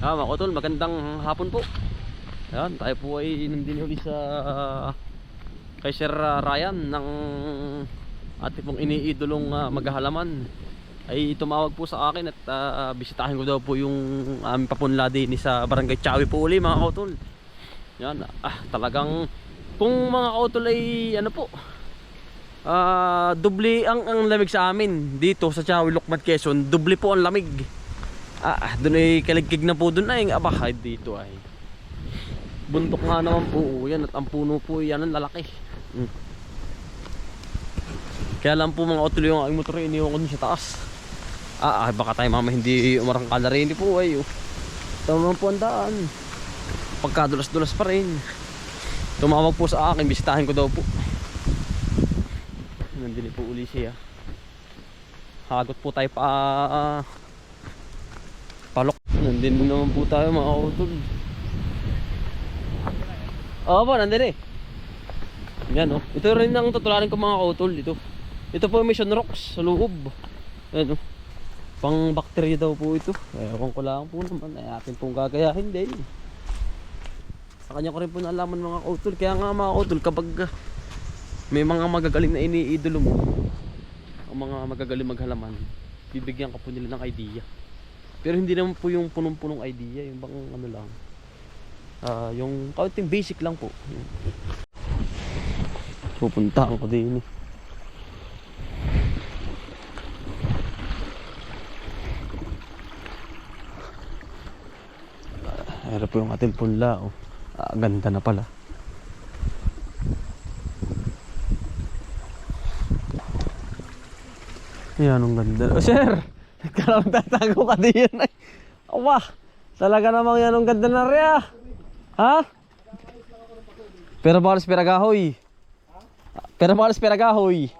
Ah, mga utol, magandang hapon po. Ayan, tayo po ay nandun uli sa kay Sir Ryan ng ating pong iniidolong ah, maghahalaman ay tumawag po sa akin at ah, bisitahin ko daw po yung aming papunla din sa Barangay Chawi po uli mga kautol. Yan, ah, talagang kung mga kautol ay ano po ah doble ang, ang lamig sa amin dito sa Chawi Lukmat Quezon, doble po ang lamig. Ah, doon ay kaligkig na po doon ay aba ay dito ay. Buntok nga naman po oh, yan at ang puno po yan ang lalaki. Mm. Kaya lang po mga otol yung aking motor iniwan ko dun sa taas. Ah, ah baka tayo mama hindi umarangkala rin po ay oh. Tama po ang daan. Pagkadulas-dulas pa rin. Tumawag po sa akin, bisitahin ko daw po. Nandun po uli siya. Hagot po tayo pa ah, palok. Nandun naman po tayo mga utol. Oo po, nandun eh. Yan oh. Ito rin ang tutularin ko mga kautol dito. Ito po mission rocks sa loob. Yan oh. Pang bacteria daw po ito. Ewan ko lang po naman. Ay atin pong gagayahin din. Sa kanya ko rin po naalaman mga kautol. Kaya nga mga kautol kapag may mga magagaling na iniidolo mo. Ang mga magagaling maghalaman. Bibigyan ka po nila ng idea. Pero hindi naman po yung punong-punong idea. Yung bang ano lang. Ah, yung kaunting basic lang po. Pupuntahan ko din eh. Ah, Ayan po yung ating punla. Oh. Ah, ganda na pala. Ayan, ang ganda. Oh, sir! Nagkaroon tatago ka din yan. Ay. Awa! Talaga namang yan ang ganda na rin ah. Ha? Pero balas piragahoy. Pero balas piragahoy.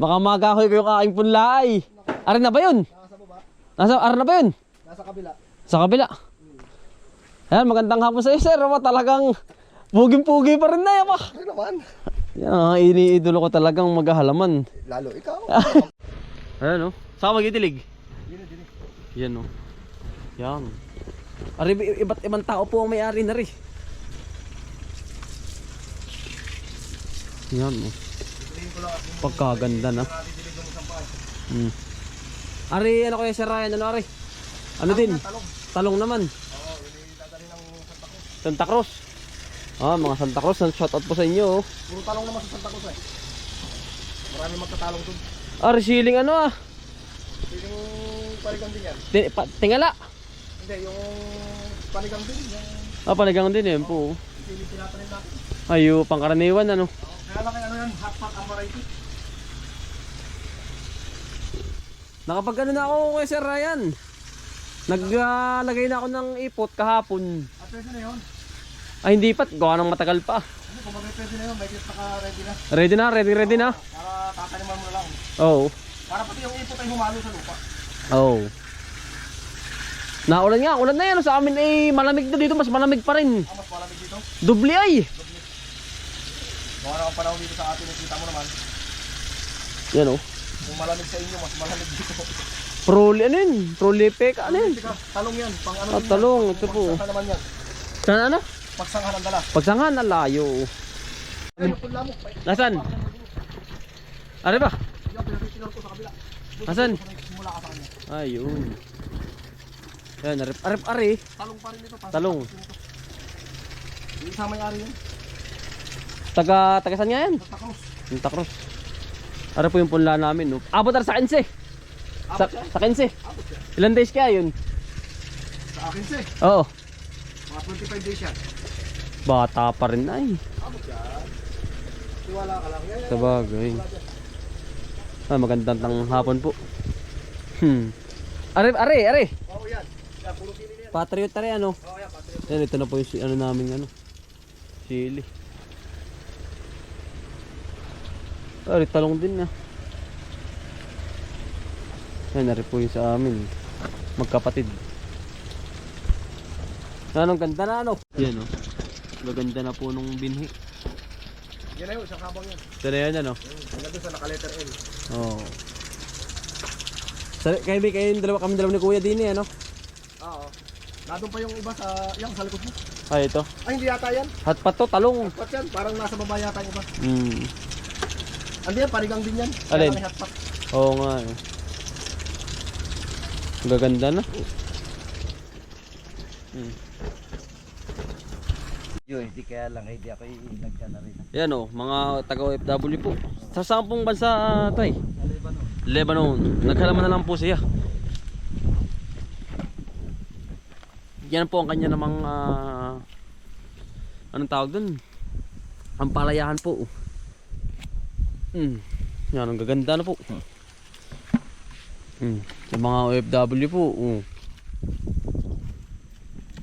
Baka magahoy ko yung aking punlay. Arin na ba yun? Nasa baba, Nasa, arin na ba yun? nasa kabila. Sa kabila. Ayan, magandang hapon sa iyo, sir. Aba, talagang puging-pugi pa rin na. Aba. Ano naman? Yan, ang iniidolo ko talagang maghahalaman. Lalo ikaw. Ayan, oh. Saan magdidilig? Yan, oh. Yan. Ari, iba't ibang tao po ang may-ari na rin. Yan, oh. Pagkaganda na. Hmm. Ari, ano kaya Sir Ryan? Ano, Ari? Ano din? Talong. Talong naman. Oo, hindi dadali ng Santa Cruz. Santa Cruz. Ah, mga Santa Cruz, shoutout po sa inyo. oh. Puro talong naman sa Santa Cruz eh. Marami magtatalong dun. Ah, resiling ano ah. Yung panigang din yan. Ti- pa- tingala. Hindi, yung panigang din. Yung Ah, panigang din yan po. pili tinatanim natin. Ayo, pangkaraniwan ano. Kaya lang ano yan, pot ang variety. Nakapag ano na ako kay Sir Ryan. Naglagay na ako ng ipot kahapon. At pwede na yun. Ay hindi pa, gawa ng matagal pa. Ano, kung pwede na yun, may kit naka-ready na. Ready na, ready ready na. Para tataniman mo na lang. Oo. Para pati yung ipot ay humalo sa lupa. Oo. Naulan nga, ulan na yan. Sa amin ay malamig na dito, mas malamig pa rin. Ang mas malamig dito. Dubli ay. Mga naman panahon dito sa atin, nakita mo naman. Yan oh. Kung malamig sa inyo, mas malamig dito. Proli, ano yun? Prolific, ano yun? Tika, talong yan. Pang ano Ah, yan. talong, ito po. Pagsanghan naman yan. Saan ano? Pagsanghan ang dala. Pagsangan, ang layo. Nasaan? Ano ba? Nasaan? Simula ka sa kanya. Ayun. Yan, arip, arip, ari. Talong pa rin ito. pa- Talong. Yung isa may-ari yun. Taga, taga saan nga yan? Santa Cruz. Santa Cruz. Ano po yung punla namin, no? Abot na sa 15. Sa, siya. sa 15. Abot siya. Ilan days kaya yun? Sa akin siya. eh. Oo. Mga 25 days yan. Bata pa rin eh. Abot yan. Tiwala ka lang. Yan, yan. Wala. Ah, magandang hapon po. Hmm. Are, are, are. Oo yan. Yan, puro sili yan. Patriot are, ano? Oo yan, patriot. Yan, ito na po yung si- ano namin, ano. Sili. Ah, talong din na. Yan, nari po yung sa amin. Magkapatid. Anong ganda na ano? Yan oh. Maganda na po nung binhi. Yan na yun, isang habang yan. Ito na yan ano. Hanggang doon sa naka-letter L. Oo. Oh. Sa, kayo, kayo, yung dalawa, kami dalawa ni Kuya din eh, ano? Oo. Nandun pa yung iba sa, yung sa likod mo. Ay, ito. Ay, hindi yata yan. Hat pa to, talong. Hotpot yan. Parang nasa baba yata yung iba. Hmm. Andi yan, parigang din yan. Alin? Kaya hotpot. Oo nga eh. Ang Gaganda na. Hmm. Yun, hindi kaya lang, hindi ako nagka na rin. Yan o, mga taga-OFW po. Sa saan pong bansa tay? Lebanon. Naghalaman na lang po siya. Yan po ang kanya namang ah, anong tawag dun? Ang palayahan po. Hmm. Yan, ang gaganda na po. Hmm. Sa mga OFW po. oh.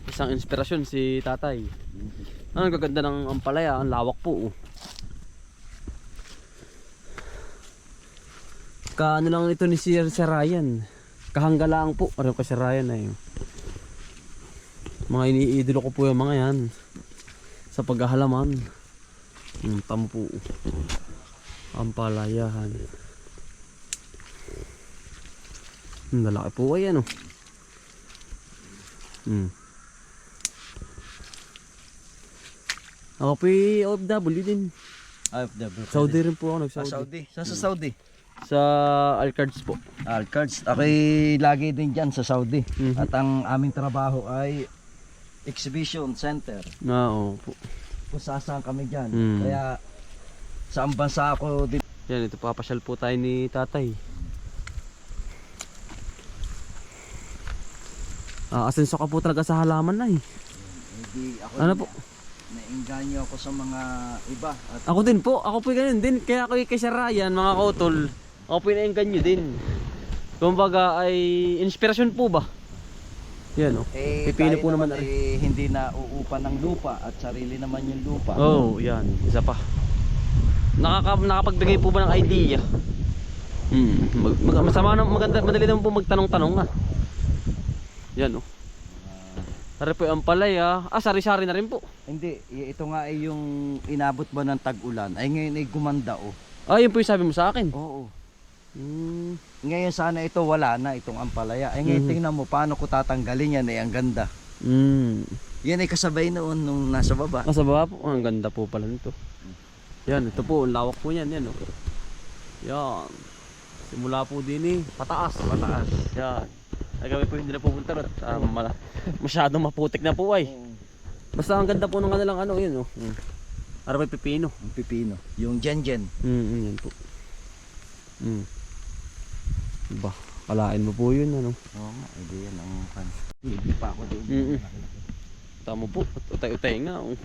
Isang inspirasyon si tatay. Ang gaganda ng ampalaya, ang lawak po. Oh. Kaano lang ito ni Sir, Sir Ryan. Kahanggalaan po. Ano ko si Ryan ay. Mga iniidolo ko po yung mga yan. Sa paghahalaman. Hmm, tamo po. Ampalayahan. Hmm, lalaki po ay ano. Hmm. Ako po yung OFW din. IFW. Saudi rin po ako Sa nag-Saudi. Saudi. Sa, sa Saudi. Sa Alcards po. Alcards. Ako'y lagi din dyan sa Saudi. Mhm. At ang aming trabaho ay exhibition center. Oo po. Kung sasaan kami dyan. Mm. Kaya sa bansa ako din. Yan, ito papasyal po tayo ni tatay. Ah, asenso ka po talaga sa halaman na eh. Hindi ako Ano po? Nainganyo ako sa mga iba. At Ako din po, ako po ganun din. Kaya ako kay Sir Ryan, mga kautol, ako po inainggan nyo din. Kumbaga ay inspirasyon po ba? Yan oh. eh, Pipino tayo po naman na eh, hindi na uupa ng lupa at sarili naman yung lupa. Oh, yan. Isa pa. Nakaka nakapagbigay po ba ng idea? Hmm. Mag, mag, masama na, maganda, madali naman po magtanong-tanong ah. Yan oh. Tara po ang palaya. Ah, sari-sari na rin po. Hindi, ito nga ay yung inabot ba ng tag-ulan. Ay ngayon ay gumanda oh. Ah, yun po yung sabi mo sa akin. Oo. Hmm. Ngayon sana ito wala na itong ampalaya. Ay ngayon Mhm. tingnan mo paano ko tatanggalin yan eh ang ganda. Hmm. Yan ay kasabay noon nung nasa baba. Nasa baba po. Ang ganda po pala nito. Yan, ito po. Ang lawak po yan. Yan oh. Yan. Simula po din eh. Pataas. Pataas. Yan. Kami po hindi na pupunta ron. Ah, mala- masyadong maputik na po ay. Basta ang ganda po ng kanilang ano yun oh. Mm. Para may pipino. Ang pipino. Yung jenjen. Mm, mm, yan po. Mm. Ba, kalain mo po yun ano. Oo nga, hindi yan ang kan. Hindi pa ako doon. Mm-mm. Tama po. Utay-utay nga oh.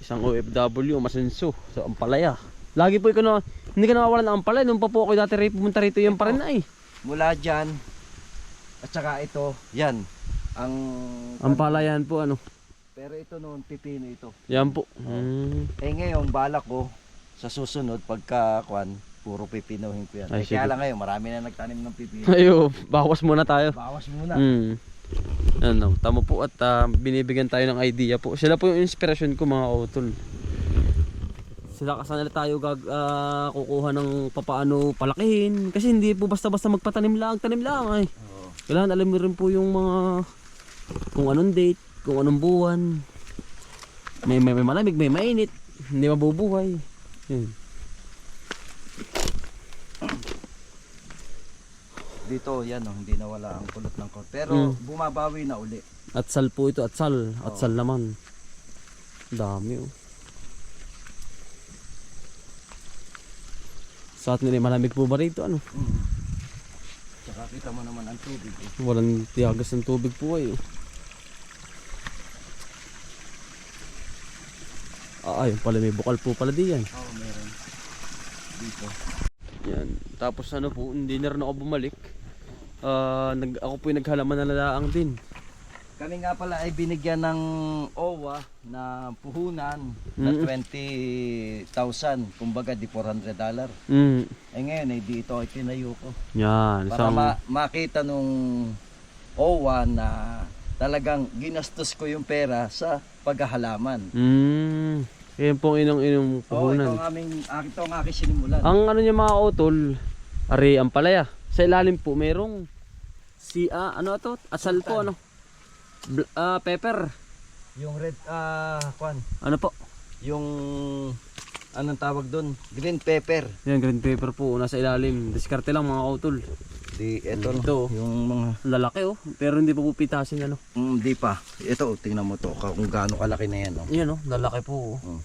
Isang OFW, masenso sa Ampalaya. Lagi po ikaw na, hindi ka nawawalan ng Ampalaya. Nung pa po ako dati rin pumunta rito yung pa rin na eh. Mula dyan, at saka ito, yan. Ang Ampalayan po ano. Pero ito noon, pipino ito. Yan po. Mm. Eh ngayon, balak ko, sa susunod, pagka kwan, puro pipinuhin ko yan. Ay, eh, kaya lang ngayon, marami na nagtanim ng pipino. Ayo, bawas muna tayo. Bawas muna. Mm. Ano, tama po at ah, binibigyan tayo ng idea po. Sila po yung inspirasyon ko mga utol. Sila kasana tayo gag ah, kukuha ng papaano palakihin kasi hindi po basta-basta magpatanim lang, tanim lang ay. Kailangan alam mo rin po yung mga kung anong date, kung anong buwan. May may, may malamig, may mainit, hindi mabubuhay. Yun. Dito, yan oh, hindi nawala ang kulot ng kot. Pero Mm. bumabawi na uli. Atsal po ito, atsal. Atsal naman. Dami oh. Sa atin malamig po ba rito ano? Mm. Tsaka kita mo naman ang tubig. Eh. Walang tiyagas ng tubig po ay. oh. Ah, ayun pala may bukal po pala diyan. Oo, oh, meron. Dito. Yan. Tapos ano po, hindi na rin ako bumalik. Ah, nag, ako po yung naghalaman na lalaang din. Kami nga pala ay binigyan ng OWA na puhunan na Mm. 20,000. Kumbaga di 400 dollar. Mm. Eh ngayon ay dito ay tinayo ko. Yan. Para Isang, ma- makita nung OWA na talagang ginastos ko yung pera sa paghahalaman. Mm. Yan pong inong inong Oo, ito puhunan. ang aming, ah, ito ang aking sinimulan. Ang ano niya mga utol, ari ang palaya. Sa ilalim po merong si ah, ano to? Asal po ano? Bl- ah, pepper. Yung red, ah, kwan. Ano po? Yung, anong tawag doon? Green pepper. Yan, green pepper po. Nasa ilalim. Diskarte lang mga kautol. Di, eto, Ito. yung mga, Lalaki oh. Pero hindi pa po pitasin ano. mm, di pa. Ito, tingnan mo to, ka- kung gaano kalaki na yan. Oh. Yan oh. Lalaki po. oh. Oh.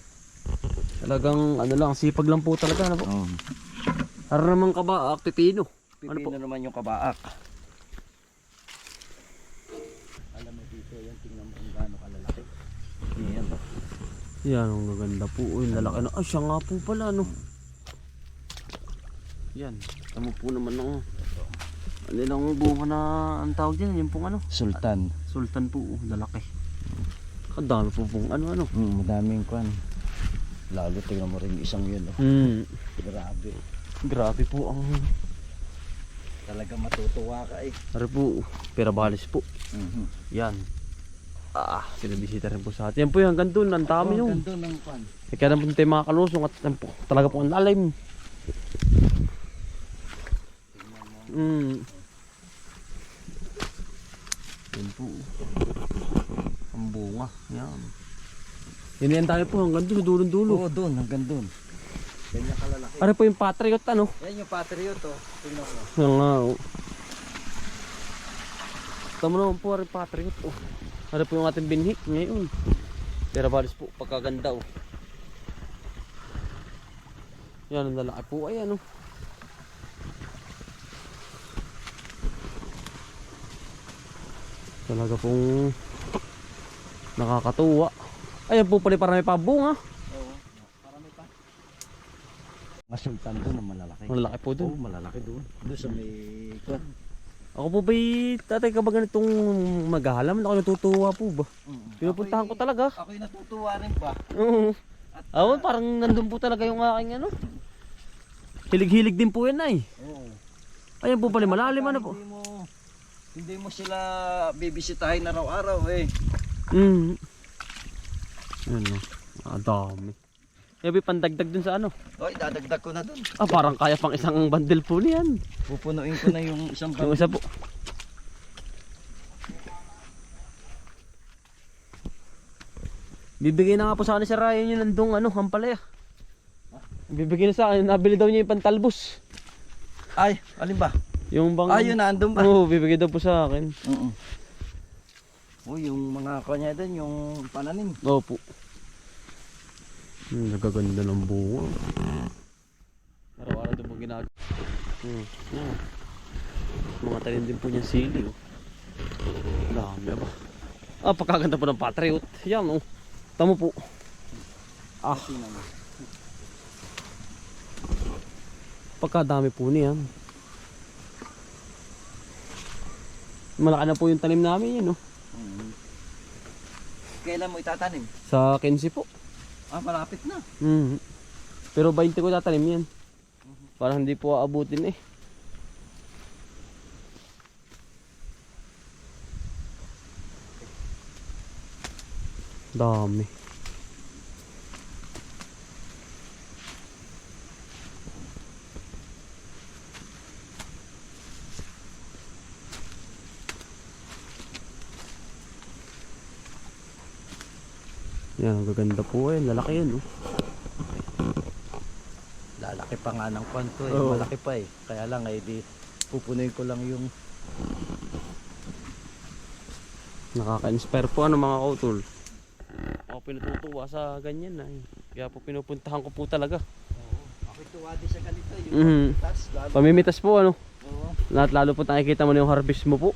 Talagang ano lang. Sipag lang po talaga. Ano po? Oh. Para naman ka ba? ah, pipino. Ano po? Pipino naman yung kabaak. Alam mo dito, yan, tingnan mo kung gaano kalalaki. Yan. oh. Yan, ang gaganda po. Uy, lalaki na. Ah, siya nga po pala, no? Yan. Tamo po naman ng... Ano lang bunga na... Ang tawag dyan, yung pong ano? Sultan. Sultan po, oh, lalaki. Ang dami po pong ano, ano. Mm, madaming kwan. Lalo tingnan mo rin yung isang yun. Oh. Hmm. Grabe. Grabe po ang... Talaga matutuwa ka eh. Ano po, perabalis po. Mhm. Yan. Ah, sinabisita rin po sa atin. Yan po yung hanggang doon. Ang dami Oh, yung... ganda ng kwan. Eh, kaya naman tayo mga kalusong at yan po, talaga po ang lalim. Mm. Yan po. Ang bunga. Yan. Yan yan tayo po hanggang doon, dulong-dulo. Oo, doon, hanggang doon. Ganyan kalalaki. Ano po yung patriot ano? Yan yung patriot oh. Tingnan mo. Yan nga oh. Tama naman po rin patriot oh. Ano po yung ating binhi ngayon? Pero balis po, pagkaganda oh. Yan ang lalaki po ay ano. Talaga pong nakakatuwa. Ayan po pala parang may pabunga. Oo. Parami pa. Mga sultan doon ang malalaki. Ang lalaki po Oo, dun. malalaki doon. Doon sa may. Ako po ba'y tatay ka ba ganitong maghalam? Ako natutuwa po ba? Mm. Pinupuntahan ko talaga. Ako'y natutuwa rin pa. Oo. Ako parang nandun po talaga yung aking ano. Hilig-hilig din po yan ay. Oo. Ayan po pala malalim ano po. Hindi mo, hindi mo sila bibisitahin araw-araw eh. Mm. Ano? Ah, dami. Yabi pandagdag dun sa ano. Oy, dadagdag ko na doon. Ah, parang kaya pang isang bundle po niyan. Pupunuin ko na yung isang Yung bag. isa po. Bibigay na nga po sa akin si Ryan yun nandong ano, hampalaya. Bibigay na sa akin, nabili daw niya yung pantalbos. Ay, alin ba? Yung bang... Ah, yun nandun ba? Oo, bibigay daw po sa akin. Oo. Oh, yung mga kanya din, yung pananim. Opo. Hmm, nagaganda ng bunga. Araw-araw din po ginagawa. Hmm. Yan. Mga tanim din po niya sili. Oh. Dami ba? Ah, pagkaganda po ng patriot. Yan oh. Tamo po. Ah, pagkadami po niyan. Malaki na po yung tanim namin yun oh. Mm. Kailan mo itatanim? Sa 15 po. Ah, malapit na. Mhm. Pero 20 ko tatanim yan. Parang hindi po aabutin eh. Dami. Yan, ang gaganda po eh. Lalaki yan oh. Lalaki pa nga ng kwanto eh. Oo. Malaki pa eh. Kaya lang eh, di pupunuin ko lang yung Nakaka-inspire po ano mga kautol. Ako pinututuwa sa ganyan na eh. Kaya po pinupuntahan ko po talaga. Ako tuwa din sa ganito. Yung Mhm. tas, lalo. Pamimitas po ano. Oo. Lahat lalo po nakikita mo na yung harvest mo po.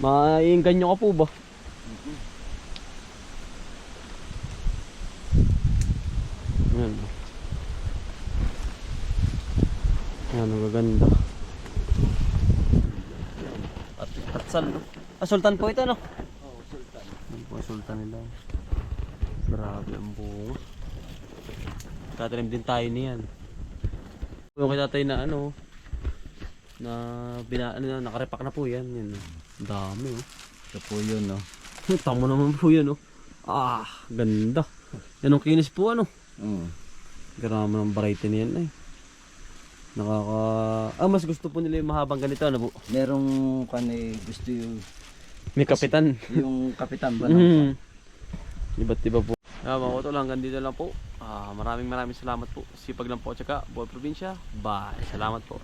Maiinggan nyo ka po ba? Yan. Yan, ang gaganda. At, at sal, ah, sultan po ito no? Oo, sultan. Yan po sultan nila. Grabe ang bunga. Tatanim din tayo niyan. Yung kay tatay na ano, na bina, ano, na, nakarepak na po yan. yan. Dami oh. Ito po yun, no? Tamo naman po yan oh. Ah, ganda. Yan ang kinis po ano. Mm. Grabe ng variety niyan eh. Nakaka... Ah, mas gusto po nila yung mahabang ganito ano po. Merong kan eh, gusto yung May kapitan. Yung kapitan ba Mm. Iba't iba po. Ah, mga utol, hanggang dito lang po. Ah, maraming maraming salamat po. Sipag lang po at saka buhay probinsya. Bye. Salamat po.